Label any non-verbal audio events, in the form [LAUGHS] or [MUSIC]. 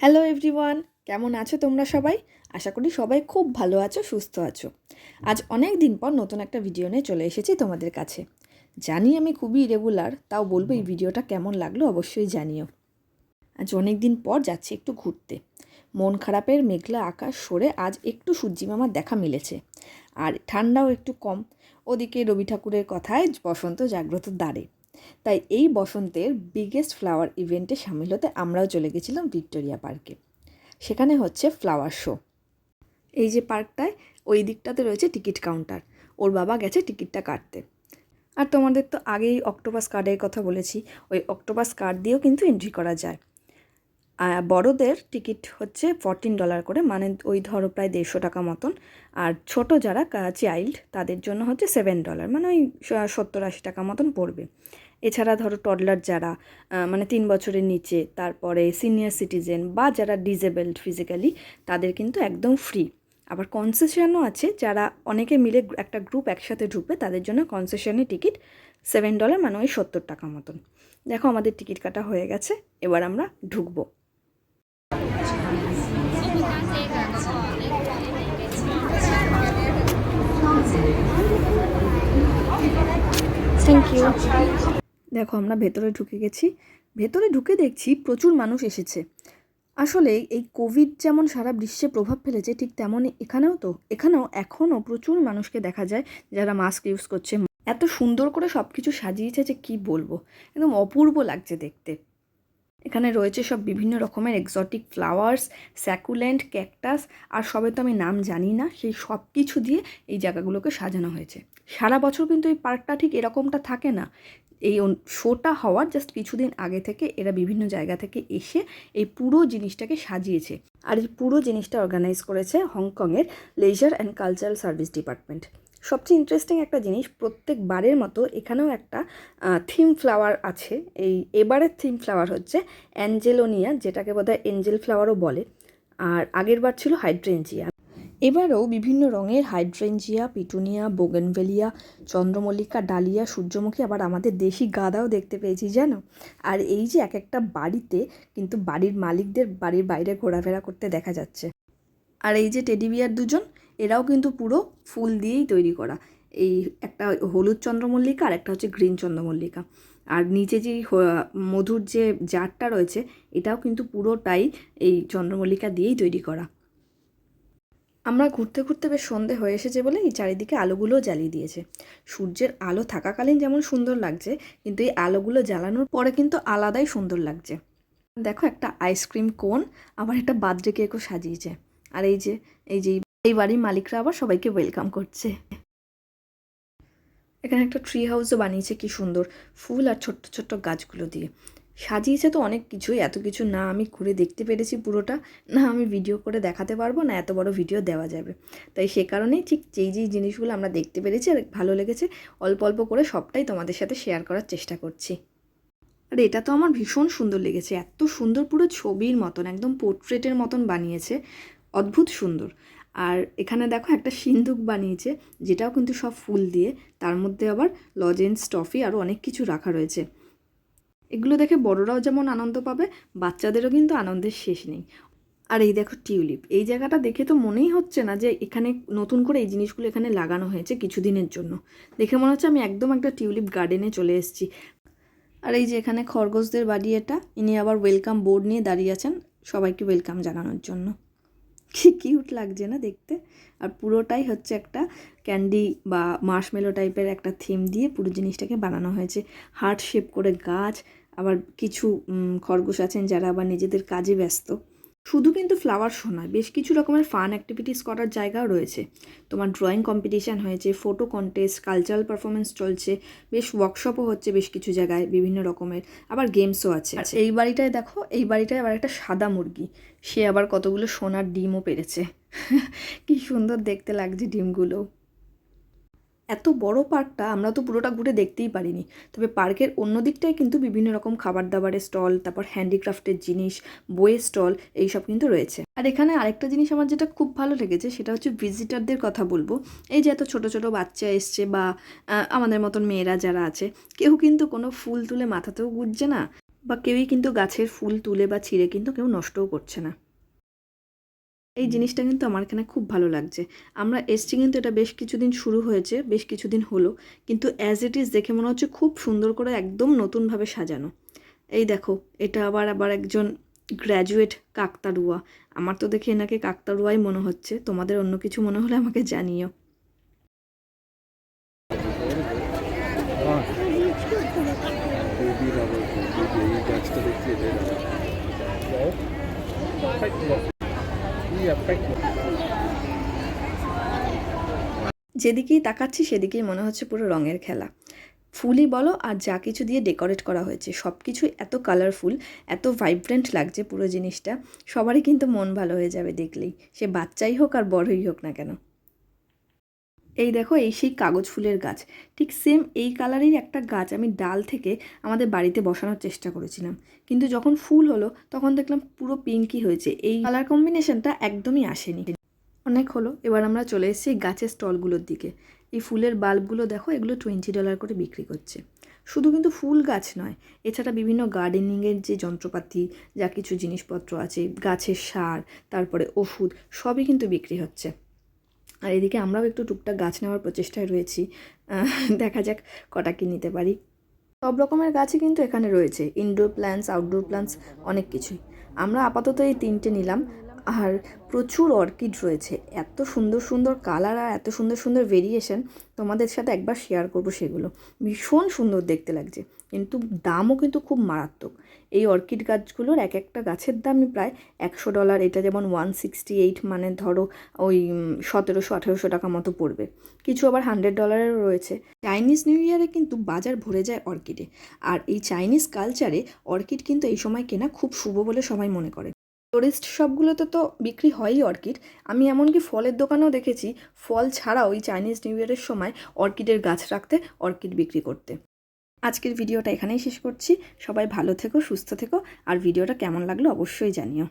Hello everyone কেমন আছো তোমরা সবাই? আশা করি সবাই খুব ভালো আছো, সুস্থ আছো। আজ অনেক দিন পর নতুন একটা ভিডিও নিয়ে চলে এসেছি তোমাদের কাছে। জানি আমি খুবই ইরেগুলার তাও বলব এই ভিডিওটা কেমন লাগল অবশ্যই জানিও। আজ অনেক দিন পর যাচ্ছি একটু ঘুরতে। মন খারাপের মেঘলা আকাশ সরে আজ একটু সূর্যি মামার দেখা মিলেছে। আর ঠান্ডাও একটু কম। ওদিকে রবি ঠাকুরের কথায় বসন্ত জাগ্রত দ্বারে। তাই এই বসন্তের বিগেস্ট ফ্লাওয়ার ইভেন্টে সামিল হতে আমরাও চলে গেছিলাম ভিক্টোরিয়া পার্কে। সেখানে হচ্ছে ফ্লাওয়ার শো এই যে পার্কটায় ওই দিকটাতে রয়েছে টিকিট কাউন্টার ওর বাবা গেছে টিকিটটা কাটতে। আর তোমাদের তো আগেই অক্টোপাস কার্ডের কথা বলেছি। ওই অক্টোপাস কার্ড দিয়েও কিন্তু এন্ট্রি করা যায়। বড়দের টিকিট হচ্ছে ফরটিন ডলার করে মানে ওই ধরো প্রায় দেড়শো টাকা মতন। আর ছোট যারা চাইল্ড তাদের জন্য হচ্ছে সেভেন ডলার মানে ওই সত্তর আশি টাকা মতন পড়বে। এছাড়া ধরো টডলার যারা মানে তিন বছরের নিচে, তারপরে সিনিয়র সিটিজেন বা যারা ডিজেবলড ফিজিক্যালি তাদের কিন্তু একদম ফ্রি আবার কনসেশনও আছে, যারা অনেকে মিলে একটা গ্রুপ একসাথে ঢুকবে, তাদের জন্য কনসেশনের টিকিট সেভেন ডলার মানে ওই সত্তর টাকা মতন। দেখো আমাদের টিকিট কাটা হয়ে গেছে, এবার আমরা ঢুকবো। থ্যাংক ইউ দেখো, আমরা ভেতরে ঢুকে গেছি। ভেতরে ঢুকে দেখছি প্রচুর মানুষ এসেছে। আসলে এই কোভিড যেমন সারা বিশ্বে প্রভাব ফেলেছে, ঠিক তেমনই এখানেও তো। এখানেও এখনও প্রচুর মানুষকে দেখা যায় যারা মাস্ক ইউজ করছে। এত সুন্দর করে সব কিছু সাজিয়েছে যে কী বলব? একদম অপূর্ব লাগছে দেখতে। এখানে রয়েছে সব বিভিন্ন রকমের এক্সটিক ফ্লাওয়ার্স স্যাকুলেন্ট ক্যাকটাস আর সবে তো আমি নাম জানি না, সেই সব কিছু দিয়ে এই জায়গাগুলোকে সাজানো হয়েছে। সারা বছর কিন্তু এই পার্কটা ঠিক এরকমটা থাকে না। এই শোটা হওয়ার জাস্ট কিছুদিন আগে থেকে এরা বিভিন্ন জায়গা থেকে এসে এই পুরো জিনিসটাকে সাজিয়েছে। আর এই পুরো জিনিসটা অর্গানাইজ করেছে হংকংয়ের leisure and cultural service department সবচেয়ে ইন্টারেস্টিং একটা জিনিস, প্রত্যেকবারের মতো এখানেও একটা থিম ফ্লাওয়ার আছে। এই এবারের থিম ফ্লাওয়ার হচ্ছে অ্যাঞ্জেলোনিয়া যেটাকে বোধহয় এঞ্জেল ফ্লাওয়ারও বলে। আর আগের বার ছিল হাইড্রেঞ্জিয়া এবারও বিভিন্ন রঙের হাইড্রেঞ্জিয়া, পিটুনিয়া, বোগেনভেলিয়া, চন্দ্রমল্লিকা, ডালিয়া, সূর্যমুখী আবার আমাদের দেশি গাদাও দেখতে পেয়েছি, জানো? আর এই যে এক একটা বাড়িতে কিন্তু বাড়ির মালিকদের বাড়ির বাইরে ঘোরাফেরা করতে দেখা যাচ্ছে। আর এই যে টেডি বিয়ার দুজন, এরাও কিন্তু পুরো ফুল দিয়েই তৈরি করা। এই একটা হলুদ চন্দ্রমল্লিকা আর একটা হচ্ছে গ্রিন চন্দ্রমল্লিকা। আর নিচে যে মধুর যে জারটা রয়েছে, এটাও কিন্তু পুরোটাই এই চন্দ্রমল্লিকা দিয়েই তৈরি করা। আমরা ঘুরতে ঘুরতে বেশ সন্ধে হয়ে এসেছে বলে এই চারিদিকে আলোগুলো জ্বালিয়ে দিয়েছে। সূর্যের আলো থাকাকালীন যেমন সুন্দর লাগছে, কিন্তু এই আলোগুলো জ্বালানোর পরে কিন্তু আলাদাই সুন্দর লাগছে। দেখো একটা আইসক্রিম কোন আবার একটা বার্থডে কেকও সাজিয়েছে। আর এই যে এই যে এই বাড়ির মালিকরা আবার সবাইকে ওয়েলকাম করছে। এখানে একটা ট্রি হাউসও বানিয়েছে, কি সুন্দর। ফুল আর ছোট্ট ছোট্ট গাছগুলো দিয়ে। সাজিয়েছে তো অনেক কিছুই, এত কিছু না আমি ঘুরে দেখতে পেরেছি পুরোটা, না আমি ভিডিও করে দেখাতে পারব, না এত বড় ভিডিও দেওয়া যাবে। তাই সে কারণেই ঠিক যেই যেই জিনিসগুলো আমরা দেখতে পেরেছি আর ভালো লেগেছে, অল্প অল্প করে সবটাই তোমাদের সাথে শেয়ার করার চেষ্টা করছি। আর এটা তো আমার ভীষণ সুন্দর লেগেছে, এত সুন্দর পুরো ছবির মতন, একদম পোর্ট্রেটের মতন বানিয়েছে, অদ্ভুত সুন্দর। আর এখানে দেখো একটা সিন্দুক বানিয়েছে, যেটাও কিন্তু সব ফুল দিয়ে, তার মধ্যে আবার লজেন্স টফি আরও অনেক কিছু রাখা রয়েছে। এগুলো দেখে বড়রাও যেমন আনন্দ পাবে, বাচ্চাদেরও কিন্তু আনন্দের শেষ নেই। আর এই দেখো টিউলিপ, এই জায়গাটা দেখে তো মনেই হচ্ছে না যে এখানে নতুন করে এই জিনিসগুলো এখানে লাগানো হয়েছে কিছুদিনের জন্য। দেখে মনে হচ্ছে আমি একদম একটা টিউলিপ গার্ডেনে চলে এসেছি। আর এই যে এখানে খরগোশদের বাড়ি এটা, ইনি আবার ওয়েলকাম বোর্ড নিয়ে দাঁড়িয়ে আছেন, সবাইকে ওয়েলকাম জানানোর জন্য। কি কিউট লাগছে না দেখতে? আর পুরোটাই হচ্ছে একটা ক্যান্ডি বা মার্শমেলো টাইপের একটা থিম দিয়ে পুরো জিনিসটাকে বানানো হয়েছে। হার্ট শেপ করে গাছ আবার কিছু খরগোশ আছেন যারা আবার নিজেদের কাজে ব্যস্ত। শুধু কিন্তু ফ্লাওয়ার শো নয়, বেশ কিছু রকমের ফান অ্যাক্টিভিটিস করার জায়গাও রয়েছে। তোমার ড্রয়িং কম্পিটিশান হয়েছে ফটো কন্টেস্ট কালচারাল পারফরমেন্স চলছে, বেশ ওয়ার্কশপও হচ্ছে বেশ কিছু জায়গায় বিভিন্ন রকমের, আবার গেমসও আছে। আচ্ছা এই বাড়িটায় দেখো, এই বাড়িটায় আবার একটা সাদা মুরগি, সে আবার কতগুলো সোনার ডিমও পেরেছে। [LAUGHS] কি সুন্দর দেখতে লাগছে ডিমগুলো। এত বড় পার্কটা আমরা তো পুরোটা ঘুরে দেখতেই পারিনি। তবে পার্কের অন্য দিকটায় কিন্তু বিভিন্ন রকম খাবার দাবারের স্টল, তারপর হ্যান্ডিক্রাফটের জিনিস, বইয়ের স্টল, এইসব কিন্তু রয়েছে। আর এখানে আরেকটা জিনিস আমার যেটা খুব ভালো লেগেছে, সেটা হচ্ছে ভিজিটারদের কথা বলব। এই যে এত ছোটো ছোটো বাচ্চা এসছে বা আমাদের মতন মেয়েরা যারা আছে, কেউ কিন্তু কোনো ফুল তুলে মাথাতেও গুজছে না, বা কেউই কিন্তু গাছের ফুল তুলে বা ছিঁড়ে কিন্তু কেউ নষ্টও করছে না। এই জিনিসটা কিন্তু আমার এখানে খুব ভালো লাগছে। আমরা এসছি কিন্তু এটা বেশ কিছুদিন শুরু হয়েছে, বেশ কিছুদিন হলো, কিন্তু অ্যাজ ইট ইজ দেখে মনে হচ্ছে খুব সুন্দর করে একদম নতুনভাবে সাজানো। এই দেখো, এটা আবার আবার একজন গ্র্যাজুয়েট কাকতারুয়া। আমার তো দেখে এনাকে কাকতারুয়াই মনে হচ্ছে, তোমাদের অন্য কিছু মনে হলে আমাকে জানিও। যেদিকেই তাকাচ্ছি, সেদিকেই মনে হচ্ছে পুরো রঙের খেলা। ফুলই বলো আর যা কিছু দিয়ে ডেকোরেট করা হয়েছে সব কিছুই এত কালারফুল এত ভাইব্রেন্ট লাগছে পুরো জিনিসটা, সবারই কিন্তু মন ভালো হয়ে যাবে দেখলেই। সে বাচ্চাই হোক আর বড়ই হোক না কেন। এই দেখো, এই সেই কাগজ ফুলের গাছ। ঠিক সেম এই কালারের একটা গাছ আমি ডাল থেকে আমাদের বাড়িতে বসানোর চেষ্টা করেছিলাম। কিন্তু যখন ফুল হলো, তখন দেখলাম পুরো পিঙ্কই হয়েছে। এই কালার কম্বিনেশনটা একদমই আসেনি। অনেক হলো, এবার আমরা চলে এসেছি এই গাছের স্টলগুলোর দিকে। এই ফুলের বাল্বগুলো দেখো, এগুলো টোয়েন্টি ডলার করে বিক্রি করছে। শুধু কিন্তু ফুল গাছ নয়, এছাড়া বিভিন্ন গার্ডেনিংয়ের যে যন্ত্রপাতি, যা কিছু জিনিসপত্র আছে, গাছের সার, তারপরে ওষুধ, সবই কিন্তু বিক্রি হচ্ছে। আর এদিকে আমরাও একটু টুকটাক গাছ নেওয়ার প্রচেষ্টায় রয়েছি। দেখা যাক কটা কি নিতে পারি। সব রকমের গাছই কিন্তু এখানে রয়েছে। ইনডোর প্ল্যান্টস আউটডোর প্ল্যান্টস অনেক কিছুই। আমরা আপাতত এই তিনটে নিলাম। আর প্রচুর অর্কিড রয়েছে। এত সুন্দর সুন্দর কালার আর এত সুন্দর সুন্দর ভেরিয়েশন তোমাদের সাথে একবার শেয়ার করব সেগুলো। ভীষণ সুন্দর দেখতে লাগছে। কিন্তু দামও কিন্তু খুব মারাত্মক। এই অর্কিড গাছগুলোর এক একটা গাছের দামই প্রায় একশো ডলার এটা যেমন ওয়ান সিক্সটি এইট মানে ধরো ওই সতেরোশো, আঠেরোশো টাকা মতো পড়বে। কিছু আবার হান্ড্রেড ডলারেরও রয়েছে। চাইনিজ নিউ ইয়ারে কিন্তু বাজার ভরে যায় অর্কিডে। আর এই চাইনিজ কালচারে অর্কিড কিন্তু এই সময় কেনা খুব শুভ বলে সবাই মনে করে। টুরিস্ট শপগুলোতে তো বিক্রি হয়ই অর্কিড। আমি এমনকি ফলের দোকানেও দেখেছি, ফল ছাড়াও ওই চাইনিজ নিউ ইয়ারের সময় অর্কিডের গাছ রাখতে, অর্কিড বিক্রি করতে। আজকের ভিডিওটা এখানেই শেষ করছি। সবাই ভালো থেকো, সুস্থ থেকো, আর ভিডিওটা কেমন লাগল অবশ্যই জানিও।